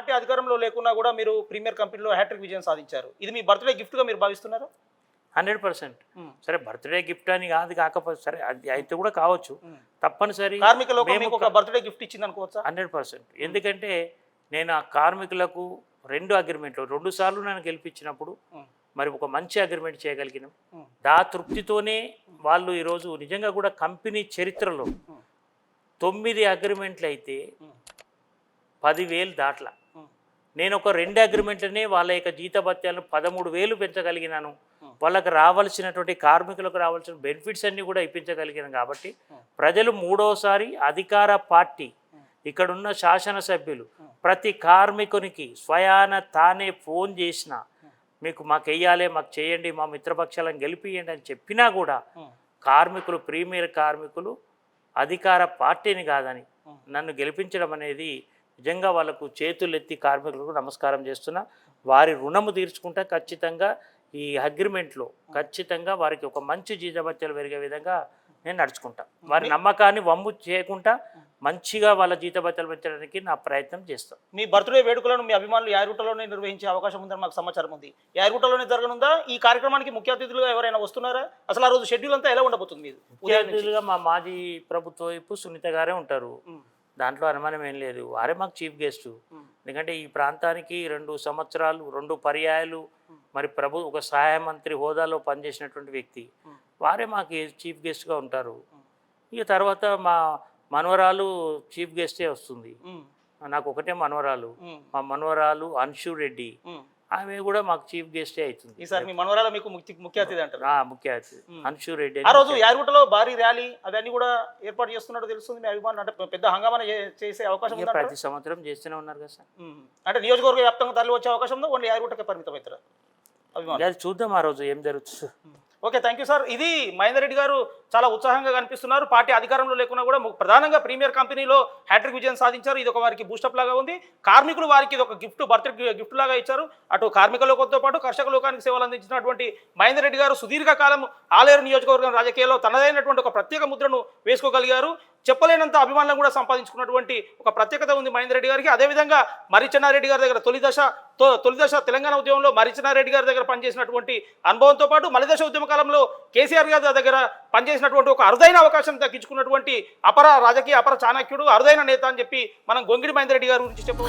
Party అధికారంలో లేకున్నా కూడా మీరు ప్రీమియర్ కంపెనీలో హ్యాట్రిక్ విజయం సాధించారు ఇది మీ బర్త్డే గిఫ్ట్గా మీరు భావిస్తున్నారా హండ్రెడ్ పర్సెంట్. సరే బర్త్డే గిఫ్ట్ అని కాదు కాకపోతే సరే అది అయితే కూడా కావచ్చు. తప్పనిసరి కార్మిక లోకం మీకు ఒక బర్త్డే గిఫ్ట్ ఇచ్చింది అనుకోవచ్చా హండ్రెడ్ పర్సెంట్ ఎందుకంటే నేను ఆ కార్మికులకు రెండు అగ్రిమెంట్లు రెండు సార్లు నన్ను గెలిపించినప్పుడు. మరి ఒక మంచి అగ్రిమెంట్ చేయగలిగినాం. దా తృప్తితోనే వాళ్ళు ఈరోజు నిజంగా కూడా కంపెనీ చరిత్రలో మ్మ్. తొమ్మిది అగ్రిమెంట్లు అయితే. పదివేలు దాట్ల. నేను ఒక రెండు అగ్రిమెంట్లనే వాళ్ళ యొక్క జీతభత్యాలను పదమూడు వేలు పెంచగలిగినాను. వాళ్ళకి రావాల్సినటువంటి కార్మికులకు రావాల్సిన బెనిఫిట్స్ అన్నీ కూడా ఇప్పించగలిగినాను కాబట్టి. ప్రజలు మూడోసారి అధికార పార్టీ. ఇక్కడున్న శాసనసభ్యులు. ప్రతి కార్మికునికి స్వయాన తానే ఫోన్ చేసిన మీకు మాకు వెయ్యాలి మాకు చేయండి మా మిత్రపక్షాలను గెలిపియండి అని చెప్పినా కూడా. కార్మికులు ప్రీమియర్ కార్మికులు అధికార పార్టీని కాదని. నన్ను గెలిపించడం అనేది నిజంగా వాళ్ళకు చేతులెత్తి కార్మికులకు నమస్కారం చేస్తున్నా. వారి రుణము తీర్చుకుంటా ఖచ్చితంగా ఈ అగ్రిమెంట్లో ఖచ్చితంగా వారికి ఒక మంచి జీతభత్యాలు పెరిగే విధంగా నేను నడుచుకుంటా. వారి నమ్మకాన్ని వమ్ము చేయకుండా మంచిగా వాళ్ళ జీతభత్యాలు పెంచడానికి నా ప్రయత్నం చేస్తాను మీ బర్త్డే వేడుకలను మీ అభిమానులు యారుటలోనే నిర్వహించే అవకాశం ఉందని మాకు సమాచారం ఉంది. యారుటలోనే జరగనుందా? ఈ కార్యక్రమానికి ముఖ్య అతిథులుగా ఎవరైనా వస్తున్నారా? అసలు ఆ రోజు షెడ్యూల్ అంతా ఎలా ఉండబోతుంది నుంచి. ముఖ్య మా మాజీ ప్రభుత్వ వైపు సునీత గారే ఉంటారు. దాంట్లో అనుమానం ఏం లేదు వారే మాకు చీఫ్ గెస్ట్. ఎందుకంటే ఈ ప్రాంతానికి రెండు సంవత్సరాలు రెండు పర్యాయాలు మరి ప్రభు ఒక సహాయ మంత్రి హోదాలో పనిచేసినటువంటి వ్యక్తి. వారే మాకు చీఫ్ గెస్ట్గా ఉంటారు ఇక తర్వాత మా మనవరాలు చీఫ్ గెస్టే వస్తుంది. నాకు ఒకటే మనవరాలు. మా మనవరాలు అన్షు రెడ్డి. ఆమె కూడా మాకు చీఫ్ గెస్టే అవుతుంది ఈసారి మీ మనవరాల మీకు ముఖ్య ముఖ్య అతిథి అంటారు ఆ, ముఖ్య అతిథి. అన్షు రెడ్డి ఆ అని రోజు యారుగుటలో భారీ ర్యాలీ అవన్నీ కూడా ఏర్పాటు చేస్తున్నట్టు తెలుస్తుంది మీ అభిమానులు అంటే పెద్ద హంగామా చే- చేసే అవకాశం. ఇక ఉందంటారా? ప్రతి సంవత్సరం చేస్తూనే ఉన్నారు కదా సార్. అంటే నియోజకవర్గ వ్యాప్తంగా తరలి వచ్చే అవకాశం ఉందా ఓన్లీ యారుగుటకే పరిమితం అవుతారా అభిమానులు అది చూద్దాం ఆ రోజు ఏం జరుగుతుంది ఓకే థ్యాంక్ యూ సార్ ఇది మహేందర్ రెడ్డి గారు చాలా ఉత్సాహంగా కనిపిస్తున్నారు. పార్టీ అధికారంలో లేకున్నా కూడా ప్రధానంగా ప్రీమియర్ కంపెనీలో హ్యాట్రిక్ విజయం సాధించారు. ఇది ఒక వారికి బూస్టప్ లాగా ఉంది. కార్మికులు వారికి ఇది ఒక గిఫ్ట్ బర్త్డే గిఫ్ట్ లాగా ఇచ్చారు. అటు కార్మిక లోకంతో పాటు కర్షక లోకానికి సేవలు అందించినటువంటి మహేందర్ రెడ్డి గారు సుదీర్ఘకాలం ఆలేరు నియోజకవర్గం రాజకీయాల్లో తనదైనటువంటి ఒక ప్రత్యేక ముద్రను వేసుకోగలిగారు. చెప్పలేనంత అభిమానులను కూడా సంపాదించుకున్నటువంటి ఒక ప్రత్యేకత ఉంది మహేందర్ రెడ్డి గారికి అదేవిధంగా మరిచెన్నారెడ్డి గారి దగ్గర తొలి దశ తో- తొలి దశ తెలంగాణ ఉద్యమంలో మరిచెన్నారెడ్డి గారి దగ్గర పనిచేసినటువంటి అనుభవంతో పాటు మలిదశ ఉద్యమ కాలంలో కేసీఆర్ గారి దగ్గర పనిచేసినటువంటి ఒక అరుదైన అవకాశం దక్కించుకున్నటువంటి అపర రాజకీయ అపర చాణక్యుడు అరుదైన నేత అని చెప్పి మనం గొంగిడి మహేందర్ రెడ్డి గారి గురించి చెప్పు.